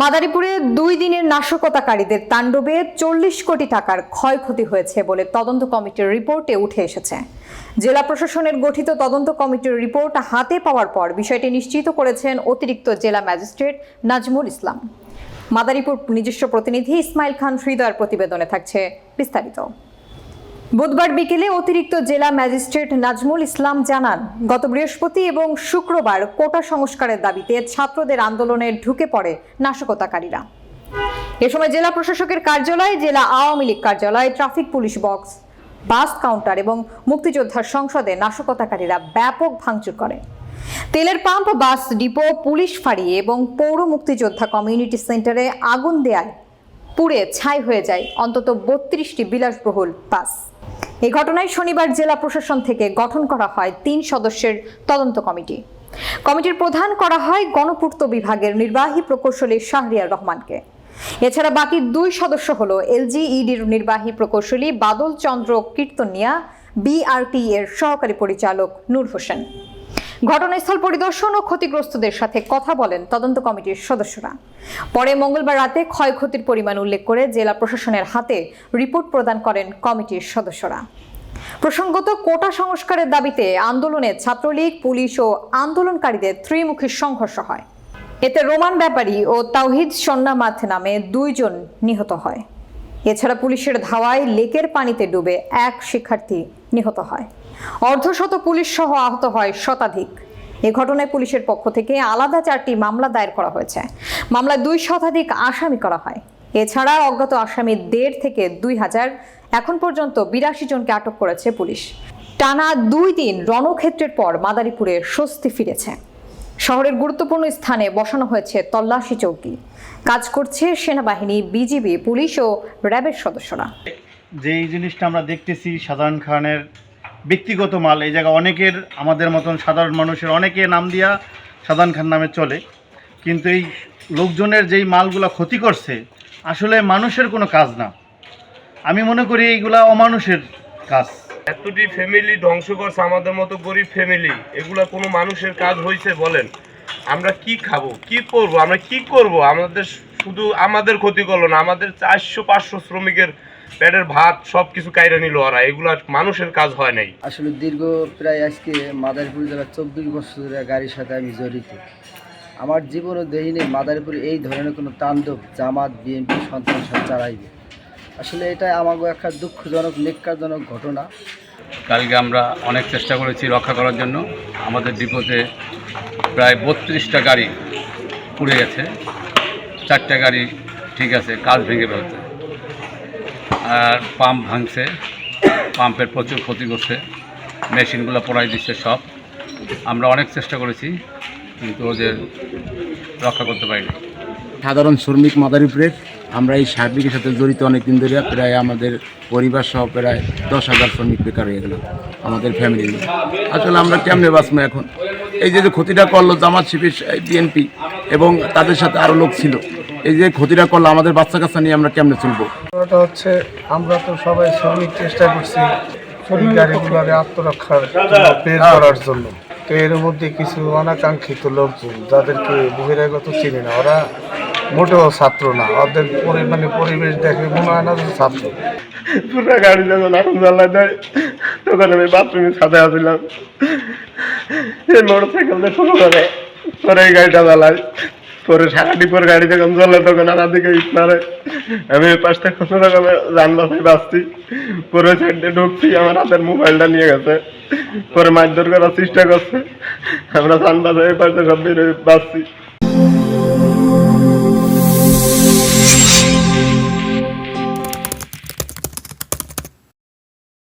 মাদারীপুরে দুই দিনের নাশকতাকারীদের তাণ্ডবে চল্লিশ কোটি টাকার ক্ষয়ক্ষতি হয়েছে বলে তদন্ত কমিটির রিপোর্টে উঠে এসেছে। জেলা প্রশাসনের গঠিত তদন্ত কমিটির রিপোর্ট হাতে পাওয়ার পর বিষয়টি নিশ্চিত করেছেন অতিরিক্ত জেলা ম্যাজিস্ট্রেট নাজমুল ইসলাম। মাদারীপুর নিজস্ব প্রতিনিধি ইসমাইল খান হৃদয়ের প্রতিবেদনে থাকছে বিস্তারিত। বুধবার বিকেলে অতিরিক্ত জেলা ম্যাজিস্ট্রেট নাজমুল ইসলাম জানান, গত বৃহস্পতি এবং শুক্রবার কোটা সংস্কারের দাবিতে ছাত্রদের আন্দোলনে ঢুকে পড়ে নাশকতাকারীরা। এ সময় জেলা প্রশাসকের কার্যালয়, জেলা আওয়ামী লীগ কার্যালয়, traffic police box, bus counter এবং মুক্তিযোদ্ধার সংসদে নাশকতাকারীরা ব্যাপক ভাঙচুর করে। তেলের পাম্প, বাস ডিপো, পুলিশ ফাঁড়ি এবং পৌর মুক্তিযোদ্ধা কমিউনিটি সেন্টারে আগুন দেয়ায় পুড়ে ছাই হয়ে যায় অন্তত বত্রিশটি বিলাসবহুল বাস। এই ঘটনায় শনিবার জেলা প্রশাসন থেকে গঠন করা হয় তিন সদস্যের তদন্ত কমিটি। কমিটির প্রধান করা হয় গণপূর্ত বিভাগের নির্বাহী প্রকৌশলী শাহরিয়ার রহমানকে। এছাড়া বাকি দুই সদস্য হল এলজিইডির নির্বাহী প্রকৌশলী বাদল চন্দ্র কীর্তনিয়া, বিআরটি এর সহকারী পরিচালক নূর হোসেন। ঘটনাস্থল পরিদর্শন ও ক্ষতিগ্রস্তদের সাথে কথা বলেন তদন্ত কমিটির সদস্যরা। পরে মঙ্গলবার রাতে ক্ষয়ক্ষতির পরিমাণ উল্লেখ করে জেলা প্রশাসনের হাতে রিপোর্ট প্রদান করেন কমিটির সদস্যরা। প্রসঙ্গত কোটা সংস্কারের দাবিতে আন্দোলনে ছাত্রলীগ, পুলিশ ও আন্দোলনকারীদের ত্রিমুখী সংঘর্ষ হয়। এতে রোমান ব্যাপারী ও তাওহিদ সন্নামাথ নামে দুইজন নিহত হয়। এছাড়া পুলিশের ধাওয়ায় লেকের পানিতে ডুবে এক শিক্ষার্থী নিহত হয়। অর্ধশত পুলিশ সহ আহত হয় শতাধিক। এ ঘটনায় পুলিশের পক্ষ থেকে আলাদা চারটি মামলা দায়ের করা হয়েছে। মামলায় দুই শতাধিক আসামি করা হয়। এছাড়া অজ্ঞাত আসামি দেড় থেকে দুই হাজার। এখন পর্যন্ত বিরাশি জনকে আটক করেছে পুলিশ। টানা দুই দিন রণক্ষেত্রের পর মাদারীপুরে স্বস্তি ফিরেছে। শহরের গুরুত্বপূর্ণ স্থানে বসানো হয়েছে তল্লাশি চৌকি। কাজ করছে সেনাবাহিনী, বিজিবি, পুলিশ ও র্যাবের সদস্যরা। যেই জিনিসটা আমরা দেখতেছি, সাধারণ খানের ব্যক্তিগত মাল, এই জায়গা অনেকের, আমাদের মতন সাধারণ মানুষের অনেকে নাম দিয়া সাধারণ খান নামে চলে। কিন্তু এই লোকজনের যেই মালগুলো ক্ষতি করছে আসলে মানুষের কোনো কাজ না। আমি মনে করি এইগুলা অমানুষের কাজ। এতটি ফ্যামিলি ধ্বংস করছে আমাদের মতো গরিব ফ্যামিলি এগুলা কোনো মানুষের কাজ হয়েছে বলেন। আমরা কি খাব কি করব আমরা কি করব? আমাদের শুধু আমাদের ক্ষতি করল না আমাদের চারশো পাঁচশো শ্রমিকের পেটের ভাত সব কিছু কাইরা নিল ওরা এগুলা মানুষের কাজ হয় নাই। আসলে দীর্ঘ প্রায় আজকে মাদারীপুর জেলার চব্বিশ বছর ধরে গাড়ির সাথে আমি জড়িত। আমার জীবনও দেখিনি মাদারীপুরে এই ধরনের কোনো তাণ্ডব জামাত, বিএনপি সন্তান সাথে চালাইবে। আসলে এটা আমাকে একটা দুঃখজনক নিকারজনক ঘটনা। কালকে আমরা অনেক চেষ্টা করেছি রক্ষা করার জন্য। আমাদের ডিপোতে প্রায় বত্রিশটা গাড়ি পুড়ে গেছে। চারটা গাড়ি ঠিক আছে, কাজ ভেঙে ফেলছে। আর পাম্প ভাঙছে, পাম্পের প্রচুর ক্ষতি করছে, মেশিনগুলো পড়াই দিচ্ছে সব। আমরা অনেক চেষ্টা করেছি। কিন্তু ওদের রক্ষা করতে পারিনি। সাধারণ শ্রমিক মাদারীপুরের আমরা এই সার্বিকের সাথে জড়িত অনেক দিন ধরে প্রায় আমাদের পরিবার সহ প্রায় দশ হাজার শ্রমিক বেকার হয়ে গেল আমাদের ফ্যামিলি নিয়ে। আসলে আমরা কেমনে বাঁচবো এখন? এই যে যে ক্ষতিটা করল জামাত শিবির বিএনপি এবং তাদের সাথে আরও লোক ছিল এই যে ক্ষতিটা করল আমাদের বাচ্চা কাচ্চা নিয়ে আমরা কেমনে চলবো? ওটা হচ্ছে আমরা তো সবাই শ্রমিক চেষ্টা করছি আত্মরক্ষার জন্য, বের করার জন্য। তো এর মধ্যে কিছু অনাকাঙ্ক্ষিত লোকজন যাদেরকে বহিরাগত চিনি না, ওরা মোটেও ছাত্র না। ওদের পরি- মানে পরিবেশ দেখে মনে হয় না ছাত্র। পুরো গাড়ি যখন আগুন জ্বালা দেয়, তখন আমি বাথরুমে ছাদে আসলাম। এই মোটর সাইকেল দিয়ে শুরু করে পরে গাড়িটা জ্বালাই পরে সারা পর গাড়ি যখন চলে, তখন আর দিকে ইট আমি ওই পাশটা কোনো রকমে যান বাসায় বাঁচছি। পরে সাইডে ঢুকছি, আমার হাতের মোবাইলটা নিয়ে গেছে। পরে মারধর করার চেষ্টা করছে। আমরা যান বাসায় এই পাশে সব বেরোয় বাঁচছি।